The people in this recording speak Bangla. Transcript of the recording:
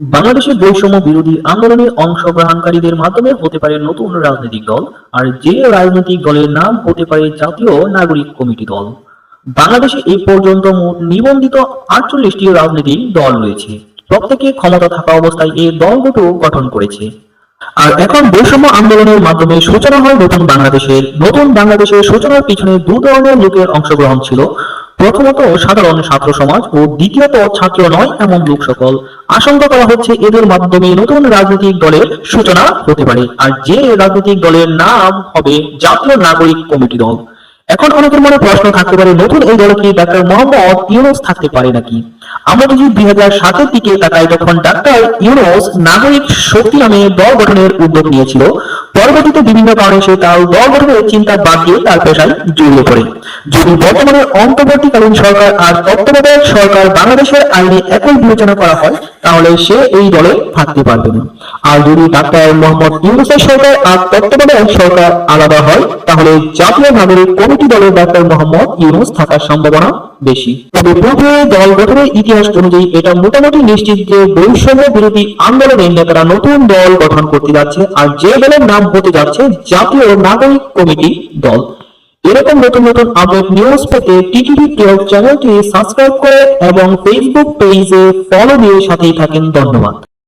বাংলাদেশের বৈষম্য বিরোধী আন্দোলনে অংশগ্রহণকারীদের মাধ্যমে হতে পারে নতুন রাজনৈতিক দল, আর যে রাজনৈতিক দলের নাম হতে পারে জাতীয় নাগরিক কমিটি দল। বাংলাদেশে এই পর্যন্ত মোট নিবন্ধিত আটচল্লিশটি রাজনৈতিক দল রয়েছে। প্রত্যেকে ক্ষমতা থাকা অবস্থায় এই দলগুলো গঠন করেছে। আর এখন বৈষম্য আন্দোলনের মাধ্যমে সূচনা হয় নতুন বাংলাদেশের। নতুন বাংলাদেশের সূচনার পিছনে দু ধরনের লোকের অংশগ্রহণ ছিল। প্রথমত সাধারণ ছাত্র সমাজ ও দ্বিতীয়ত ছাত্র নয় এমন লোক সকল। আশঙ্কা করা হচ্ছে এদের মাধ্যমে নতুন রাজনৈতিক দলের সূচনা হতে পারে আর যে রাজনৈতিক দলের নাম হবে জাতীয় নাগরিক কমিটি দল। এখন অনেকের মনে প্রশ্ন থাকতে পারে, নতুন এই দলে কি ডাক্তার মোহাম্মদ ইউনুস থাকতে পারে নাকি? আমরা যদি দুই হাজার সাতের দিকে তাকাই, তখন ডাক্তার ইউনুস নাগরিক শক্তি নামে দল গঠনের উদ্যোগ নিয়েছিল। পরবর্তীতে বিভিন্ন কারণে সে তার দল চিন্তা বাদ দিয়ে তার পেশায় জড়িয়ে পড়ে। যদি বর্তমানে অন্তর্বর্তীকালীন সরকার আর তত্ত্বাবধায়ক সরকার বাংলাদেশের আইনে একই বিবেচনা করা হয়, তাহলে সে এই দলে থাকতে পারবে না। আর যদি ডাক্তার মোহাম্মদ ইউনুসের সরকার আর তত্ত্বাবধায়ক সরকার আলাদা হয়, তাহলে জাতীয় নাগরিক কমিটি দলের ডাক্তার মোহাম্মদ ইউনুস থাকার সম্ভাবনা বেশি। তবে পূর্বে দল গঠনের ইতিহাস অনুযায়ী এটা মোটামুটি নিশ্চিত যে বৈষম্য বিরোধী আন্দোলনের নেতারা নতুন দল গঠন করতে যাচ্ছে আর যে দলের নাম হতে যাচ্ছে জাতীয় নাগরিক কমিটি দল। এরকম নতুন নতুন আপডেট নিউজ পেতে টিটিভি টিউব চ্যানেলটি সাবস্ক্রাইব করে এবং ফেসবুক পেজে ফলো দিয়ে সাথেই থাকেন। ধন্যবাদ।